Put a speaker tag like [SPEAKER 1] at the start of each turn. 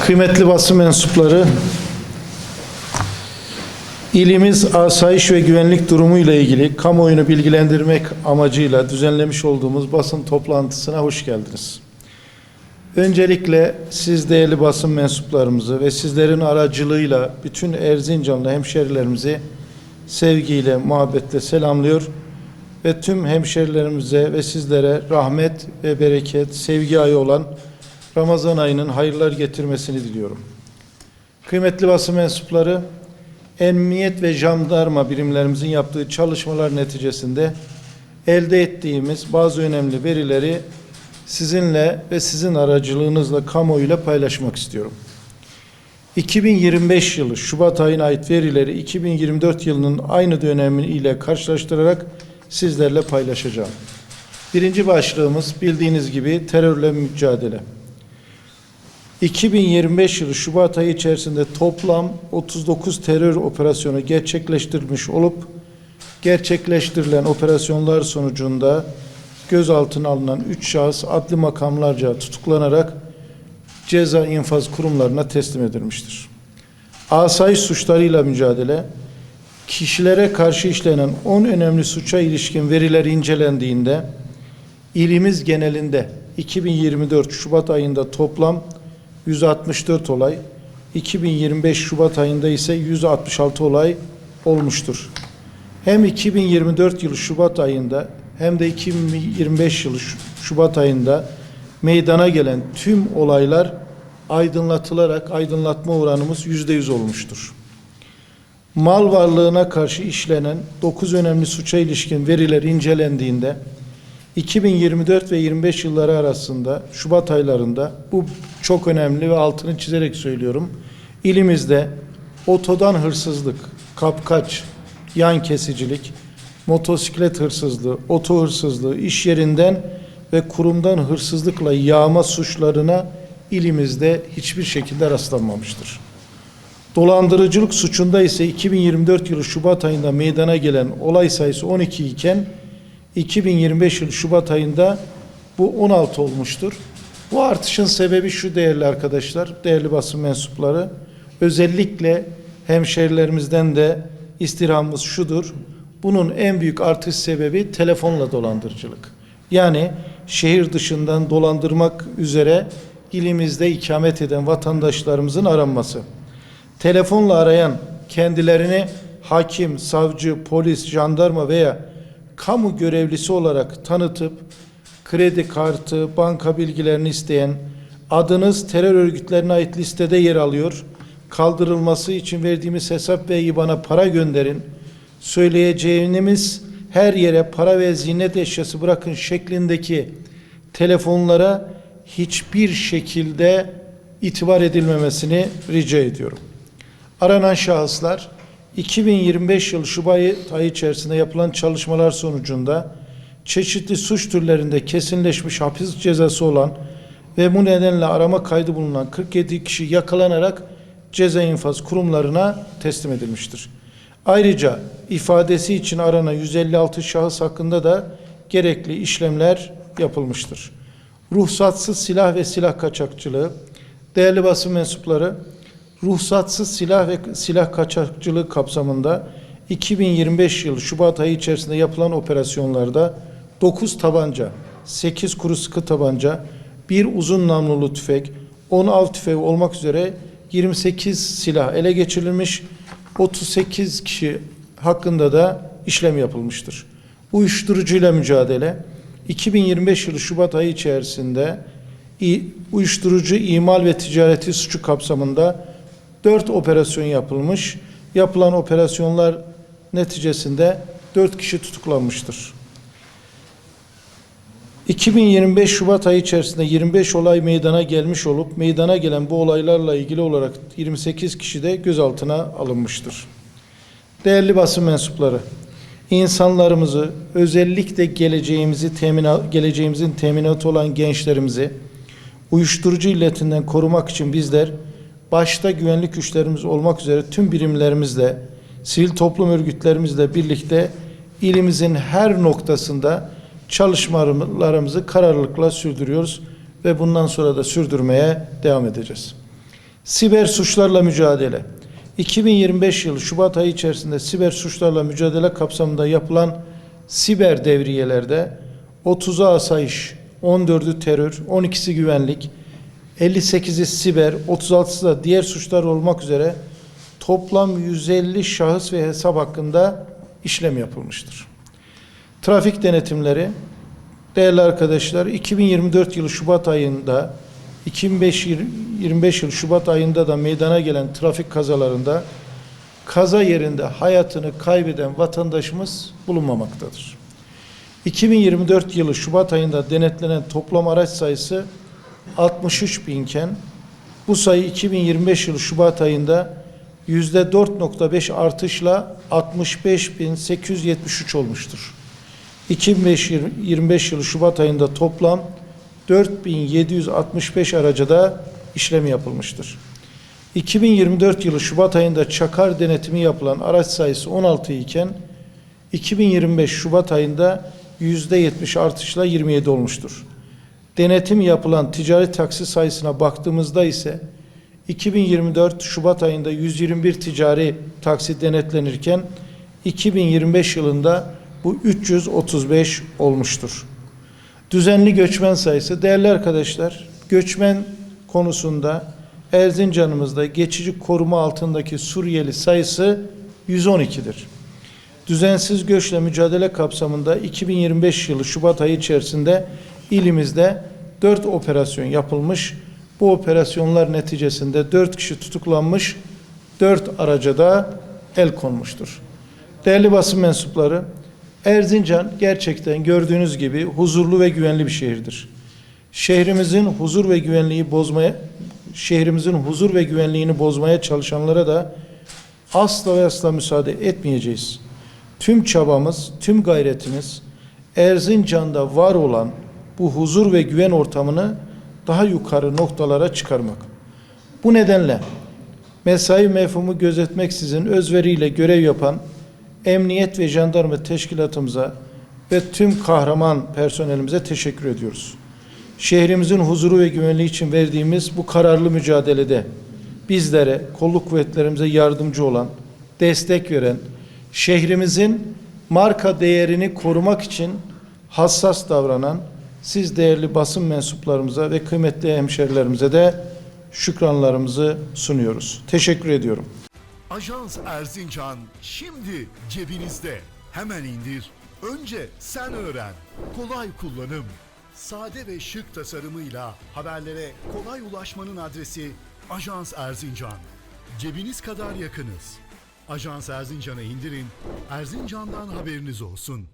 [SPEAKER 1] Kıymetli basın mensupları, ilimiz asayiş ve güvenlik durumu ile ilgili kamuoyunu bilgilendirmek amacıyla düzenlemiş olduğumuz basın toplantısına hoş geldiniz. Öncelikle siz değerli basın mensuplarımızı ve sizlerin aracılığıyla bütün Erzincanlı hemşerilerimizi sevgiyle, muhabbetle selamlıyor ve tüm hemşerilerimize ve sizlere rahmet ve bereket, sevgi ayı olan Ramazan ayının hayırlar getirmesini diliyorum. Kıymetli basın mensupları, emniyet ve jandarma birimlerimizin yaptığı çalışmalar neticesinde elde ettiğimiz bazı önemli verileri sizinle ve sizin aracılığınızla kamuoyuyla paylaşmak istiyorum. 2025 yılı Şubat ayına ait verileri 2024 yılının aynı dönemi ile karşılaştırarak sizlerle paylaşacağım. Birinci başlığımız bildiğiniz gibi terörle mücadele. 2025 yılı Şubat ayı içerisinde toplam 39 terör operasyonu gerçekleştirilmiş olup gerçekleştirilen operasyonlar sonucunda gözaltına alınan 3 şahıs adli makamlarca tutuklanarak ceza infaz kurumlarına teslim edilmiştir. Asayiş suçlarıyla mücadele, kişilere karşı işlenen 10 önemli suça ilişkin veriler incelendiğinde ilimiz genelinde 2024 Şubat ayında toplam 164 olay, 2025 Şubat ayında ise 166 olay olmuştur. Hem 2024 yılı Şubat ayında hem de 2025 yılı Şu- Şubat ayında meydana gelen tüm olaylar aydınlatılarak aydınlatma oranımız yüzde yüz olmuştur. Mal varlığına karşı işlenen 9 önemli suça ilişkin veriler incelendiğinde 2024 ve 25 yılları arasında Şubat aylarında bu çok önemli ve altını çizerek söylüyorum. İlimizde otodan hırsızlık, kapkaç, yan kesicilik, motosiklet hırsızlığı, oto hırsızlığı, iş yerinden ve kurumdan hırsızlıkla yağma suçlarına ilimizde hiçbir şekilde rastlanmamıştır. Dolandırıcılık suçunda ise 2024 yılı Şubat ayında meydana gelen olay sayısı 12 iken 2025 yılı Şubat ayında bu 16 olmuştur. Bu artışın sebebi şu değerli arkadaşlar, değerli basın mensupları. Özellikle hemşerilerimizden de istirhamımız şudur. Bunun en büyük artış sebebi telefonla dolandırıcılık. Yani şehir dışından dolandırmak üzere ilimizde ikamet eden vatandaşlarımızın aranması telefonla arayan kendilerini hakim, savcı, polis, jandarma veya kamu görevlisi olarak tanıtıp kredi kartı, banka bilgilerini isteyen adınız terör örgütlerine ait listede yer alıyor. Kaldırılması için verdiğimiz hesap ve IBAN'a para gönderin. Söyleyeceğimiz her yere para ve ziynet eşyası bırakın şeklindeki telefonlara hiçbir şekilde itibar edilmemesini rica ediyorum. Aranan şahıslar 2025 yıl Şubat ayı içerisinde yapılan çalışmalar sonucunda çeşitli suç türlerinde kesinleşmiş hapis cezası olan ve bu nedenle arama kaydı bulunan 47 kişi yakalanarak ceza infaz kurumlarına teslim edilmiştir. Ayrıca ifadesi için aranan 156 şahıs hakkında da gerekli işlemler yapılmıştır. Ruhsatsız silah ve silah kaçakçılığı, değerli basın mensupları, ruhsatsız silah ve silah kaçakçılığı kapsamında 2025 yılı Şubat ayı içerisinde yapılan operasyonlarda 9 tabanca, 8 kuru sıkı tabanca, bir uzun namlulu tüfek, 10 av tüfeği olmak üzere 28 silah ele geçirilmiş, 38 kişi hakkında da işlem yapılmıştır. Uyuşturucuyla mücadele 2025 yılı Şubat ayı içerisinde uyuşturucu imal ve ticareti suçu kapsamında 4 operasyon yapılmış. Yapılan operasyonlar neticesinde 4 kişi tutuklanmıştır. 2025 Şubat ayı içerisinde 25 olay meydana gelmiş olup meydana gelen bu olaylarla ilgili olarak 28 kişi de gözaltına alınmıştır. Değerli basın mensupları, insanlarımızı özellikle geleceğimizi temina, geleceğimizin teminatı olan gençlerimizi uyuşturucu illetinden korumak için bizler başta güvenlik güçlerimiz olmak üzere tüm birimlerimizle, sivil toplum örgütlerimizle birlikte ilimizin her noktasında çalışmalarımızı kararlılıkla sürdürüyoruz ve bundan sonra da sürdürmeye devam edeceğiz. Siber suçlarla mücadele. 2025 yılı Şubat ayı içerisinde siber suçlarla mücadele kapsamında yapılan siber devriyelerde 30'u asayiş, 14'ü terör, 12'si güvenlik, 58'i siber, 36'sı da diğer suçlar olmak üzere toplam 150 şahıs ve hesap hakkında işlem yapılmıştır. Trafik denetimleri değerli arkadaşlar 2024 yılı Şubat ayında 2025 yıl Şubat ayında da meydana gelen trafik kazalarında kaza yerinde hayatını kaybeden vatandaşımız bulunmamaktadır. 2024 yılı Şubat ayında denetlenen toplam araç sayısı 63 binken bu sayı 2025 yılı Şubat ayında yüzde 4.5 artışla 65.873 olmuştur. 2025 yılı Şubat ayında toplam 4765 araca da işlem yapılmıştır. 2024 yılı Şubat ayında çakar denetimi yapılan araç sayısı 16 iken 2025 Şubat ayında %70 artışla 27 olmuştur. Denetim yapılan ticari taksi sayısına baktığımızda ise 2024 Şubat ayında 121 ticari taksi denetlenirken 2025 yılında bu 335 olmuştur. Düzenli göçmen sayısı değerli arkadaşlar göçmen konusunda Erzincan'ımızda geçici koruma altındaki Suriyeli sayısı 112'dir. Düzensiz göçle mücadele kapsamında 2025 yılı Şubat ayı içerisinde ilimizde 4 operasyon yapılmış. Bu operasyonlar neticesinde 4 kişi tutuklanmış, 4 araca da el konmuştur. Değerli basın mensupları, Erzincan gerçekten gördüğünüz gibi huzurlu ve güvenli bir şehirdir. Şehrimizin huzur ve güvenliği bozmaya şehrimizin huzur ve güvenliğini bozmaya çalışanlara da asla ve asla müsaade etmeyeceğiz. Tüm çabamız, tüm gayretimiz Erzincan'da var olan bu huzur ve güven ortamını daha yukarı noktalara çıkarmak. Bu nedenle mesai mefhumu gözetmeksizin özveriyle görev yapan emniyet ve jandarma teşkilatımıza ve tüm kahraman personelimize teşekkür ediyoruz. Şehrimizin huzuru ve güvenliği için verdiğimiz bu kararlı mücadelede bizlere, kolluk kuvvetlerimize yardımcı olan, destek veren, şehrimizin marka değerini korumak için hassas davranan siz değerli basın mensuplarımıza ve kıymetli hemşerilerimize de şükranlarımızı sunuyoruz. Teşekkür ediyorum.
[SPEAKER 2] Ajans Erzincan şimdi cebinizde. Hemen indir. Önce sen öğren. Kolay kullanım. Sade ve şık tasarımıyla haberlere kolay ulaşmanın adresi Ajans Erzincan. Cebiniz kadar yakınız. Ajans Erzincan'ı indirin. Erzincan'dan haberiniz olsun.